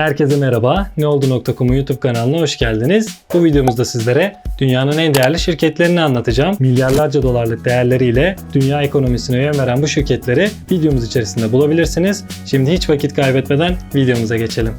Herkese merhaba. Ne oldu.com'un YouTube kanalına hoş geldiniz. Bu videomuzda sizlere dünyanın en değerli şirketlerini anlatacağım. Milyarlarca dolarlık değerleriyle dünya ekonomisine yön veren bu şirketleri videomuz içerisinde bulabilirsiniz. Şimdi hiç vakit kaybetmeden videomuza geçelim.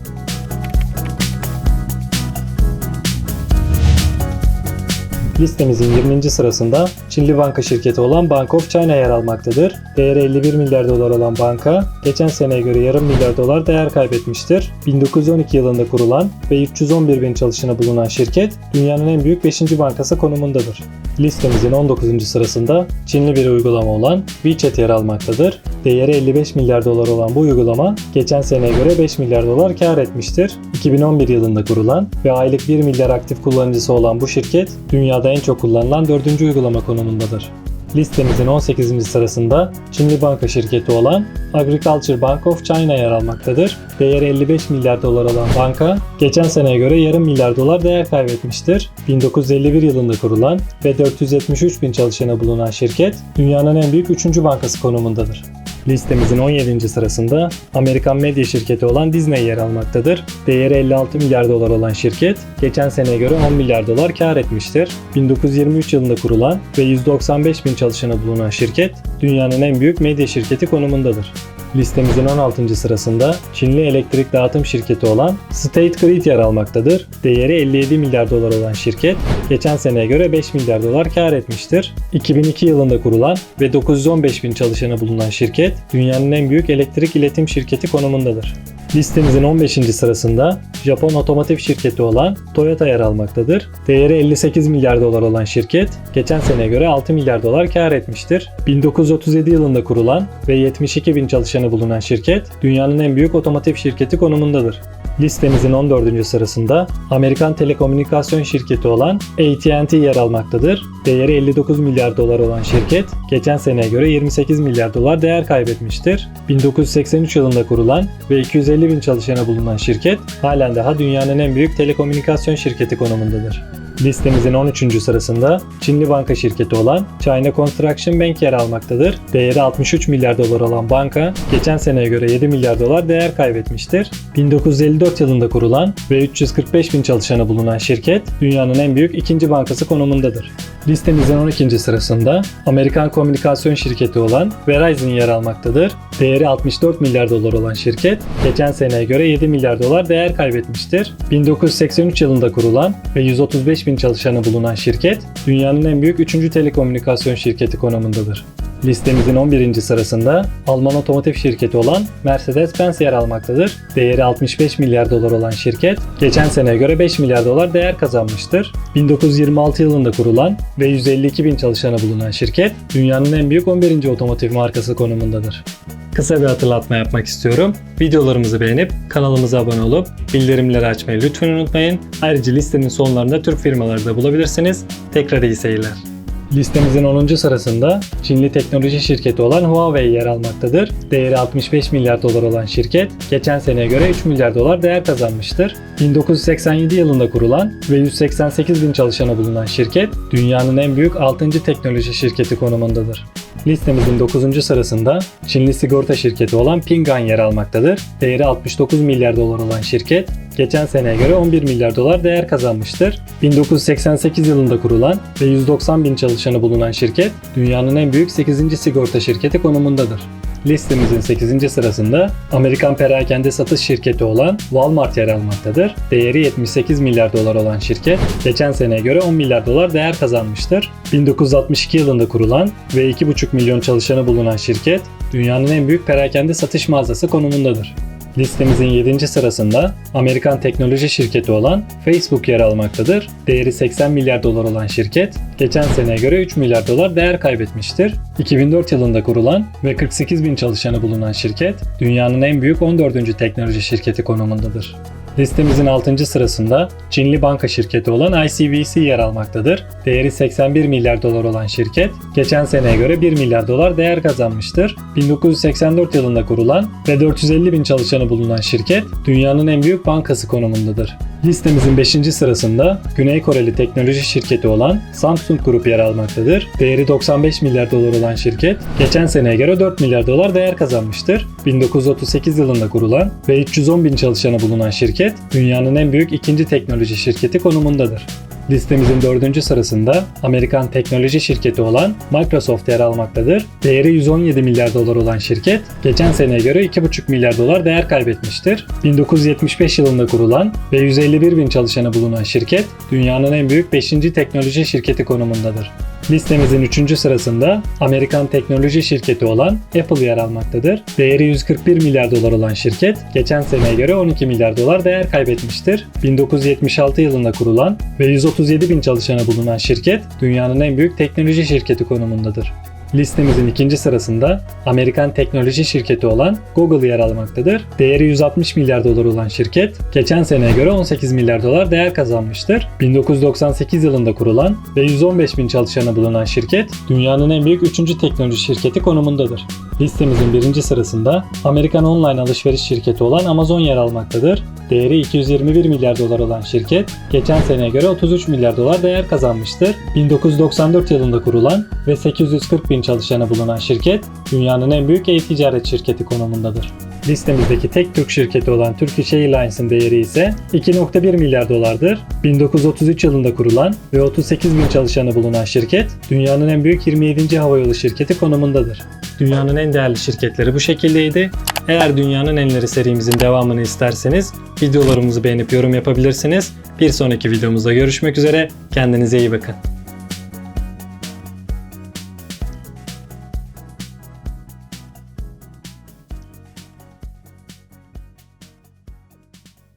Listemizin 20. sırasında Çinli banka şirketi olan Bank of China yer almaktadır. Değeri 51 milyar dolar olan banka, geçen seneye göre yarım milyar dolar değer kaybetmiştir. 1912 yılında kurulan ve 311 bin çalışanı bulunan şirket, dünyanın en büyük 5. bankası konumundadır. Listemizin 19. sırasında Çinli bir uygulama olan WeChat yer almaktadır. Değeri 55 milyar dolar olan bu uygulama, geçen seneye göre 5 milyar dolar kar etmiştir. 2011 yılında kurulan ve aylık 1 milyar aktif kullanıcısı olan bu şirket, dünyada en çok kullanılan 4. uygulama konumundadır. Listemizin 18. sırasında Çinli banka şirketi olan Agriculture Bank of China yer almaktadır. Değeri 55 milyar dolar olan banka, geçen seneye göre yarım milyar dolar değer kaybetmiştir. 1951 yılında kurulan ve 473 bin çalışanı bulunan şirket, dünyanın en büyük 3. bankası konumundadır. Listemizin 17. sırasında Amerikan medya şirketi olan Disney yer almaktadır. Değeri 56 milyar dolar olan şirket, geçen seneye göre 10 milyar dolar kar etmiştir. 1923 yılında kurulan ve 195 bin çalışanı bulunan şirket, dünyanın en büyük medya şirketi konumundadır. Listemizin 16. sırasında Çinli elektrik dağıtım şirketi olan State Grid yer almaktadır. Değeri 57 milyar dolar olan şirket, geçen seneye göre 5 milyar dolar kar etmiştir. 2002 yılında kurulan ve 915 bin çalışanı bulunan şirket, dünyanın en büyük elektrik iletim şirketi konumundadır. Listemizin 15. sırasında Japon otomotiv şirketi olan Toyota yer almaktadır. Değeri 58 milyar dolar olan şirket, geçen seneye göre 6 milyar dolar kar etmiştir. 1937 yılında kurulan ve 72 bin çalışanı bulunan şirket, dünyanın en büyük otomotiv şirketi konumundadır. Listemizin 14. sırasında Amerikan telekomünikasyon şirketi olan AT&T yer almaktadır. Değeri 59 milyar dolar olan şirket, geçen seneye göre 28 milyar dolar değer kaybetmiştir. 1983 yılında kurulan ve 250 bin çalışanı bulunan şirket, halen daha dünyanın en büyük telekomünikasyon şirketi konumundadır. Listemizin 13. sırasında Çinli banka şirketi olan China Construction Bank yer almaktadır. Değeri 63 milyar dolar olan banka, geçen seneye göre 7 milyar dolar değer kaybetmiştir. 1954 yılında kurulan ve 345 bin çalışanı bulunan şirket, dünyanın en büyük ikinci bankası konumundadır. Listemizin 12. sırasında Amerikan komünikasyon şirketi olan Verizon yer almaktadır. Değeri 64 milyar dolar olan şirket, geçen seneye göre 7 milyar dolar değer kaybetmiştir. 1983 yılında kurulan ve 135 bin çalışanı bulunan şirket, dünyanın en büyük 3. telekomünikasyon şirketi konumundadır. Listemizin 11. sırasında Alman otomotiv şirketi olan Mercedes-Benz yer almaktadır. Değeri 65 milyar dolar olan şirket, geçen seneye göre 5 milyar dolar değer kazanmıştır. 1926 yılında kurulan ve 152 bin çalışanı bulunan şirket, dünyanın en büyük 11. otomotiv markası konumundadır. Kısa bir hatırlatma yapmak istiyorum. Videolarımızı beğenip kanalımıza abone olup bildirimleri açmayı lütfen unutmayın. Ayrıca listenin sonlarında Türk firmaları da bulabilirsiniz. Tekrar iyi seyirler. Listemizin 10. sırasında Çinli teknoloji şirketi olan Huawei yer almaktadır. Değeri 65 milyar dolar olan şirket, geçen seneye göre 3 milyar dolar değer kazanmıştır. 1987 yılında kurulan ve 188 bin çalışanı bulunan şirket, dünyanın en büyük 6. teknoloji şirketi konumundadır. Listemizin 9. sırasında Çinli sigorta şirketi olan Ping An yer almaktadır. Değeri 69 milyar dolar olan şirket, geçen seneye göre 11 milyar dolar değer kazanmıştır. 1988 yılında kurulan ve 190 bin çalışanı bulunan şirket, dünyanın en büyük 8. sigorta şirketi konumundadır. Listemizin 8. sırasında Amerikan perakende satış şirketi olan Walmart yer almaktadır. Değeri 78 milyar dolar olan şirket, geçen seneye göre 10 milyar dolar değer kazanmıştır. 1962 yılında kurulan ve 2,5 milyon çalışanı bulunan şirket, dünyanın en büyük perakende satış mağazası konumundadır. Listemizin 7. sırasında Amerikan teknoloji şirketi olan Facebook yer almaktadır. Değeri 80 milyar dolar olan şirket, geçen seneye göre 3 milyar dolar değer kaybetmiştir. 2004 yılında kurulan ve 48 bin çalışanı bulunan şirket, dünyanın en büyük 14. teknoloji şirketi konumundadır. Listemizin 6. sırasında Çinli banka şirketi olan ICBC yer almaktadır. Değeri 81 milyar dolar olan şirket, geçen seneye göre 1 milyar dolar değer kazanmıştır. 1984 yılında kurulan ve 450 bin çalışanı bulunan şirket, dünyanın en büyük bankası konumundadır. Listemizin 5. sırasında Güney Koreli teknoloji şirketi olan Samsung Group yer almaktadır. Değeri 95 milyar dolar olan şirket, geçen seneye göre 4 milyar dolar değer kazanmıştır. 1938 yılında kurulan ve 310 bin çalışanı bulunan şirket, dünyanın en büyük ikinci teknoloji şirketi konumundadır. Listemizin dördüncü sırasında Amerikan teknoloji şirketi olan Microsoft yer almaktadır. Değeri 117 milyar dolar olan şirket, geçen seneye göre 2,5 milyar dolar değer kaybetmiştir. 1975 yılında kurulan ve 151 bin çalışanı bulunan şirket, dünyanın en büyük 5. teknoloji şirketi konumundadır. Listemizin 3. sırasında Amerikan teknoloji şirketi olan Apple yer almaktadır. Değeri 141 milyar dolar olan şirket, geçen seneye göre 12 milyar dolar değer kaybetmiştir. 1976 yılında kurulan ve 137 bin çalışanı bulunan şirket, dünyanın en büyük teknoloji şirketi konumundadır. Listemizin ikinci sırasında Amerikan teknoloji şirketi olan Google yer almaktadır. Değeri 160 milyar dolar olan şirket, geçen seneye göre 18 milyar dolar değer kazanmıştır. 1998 yılında kurulan ve 115 bin çalışanı bulunan şirket, dünyanın en büyük 3. teknoloji şirketi konumundadır. Listemizin birinci sırasında Amerikan online alışveriş şirketi olan Amazon yer almaktadır. Değeri 221 milyar dolar olan şirket, geçen seneye göre 33 milyar dolar değer kazanmıştır. 1994 yılında kurulan ve 840 bin çalışanı bulunan şirket, dünyanın en büyük e-ticaret şirketi konumundadır. Listemizdeki tek Türk şirketi olan Turkish Airlines'ın değeri ise 2.1 milyar dolardır. 1933 yılında kurulan ve 38 bin çalışanı bulunan şirket, dünyanın en büyük 27. havayolu şirketi konumundadır. Dünyanın en değerli şirketleri bu şekildeydi. Eğer Dünyanın Enleri serimizin devamını isterseniz videolarımızı beğenip yorum yapabilirsiniz. Bir sonraki videomuzda görüşmek üzere. Kendinize iyi bakın.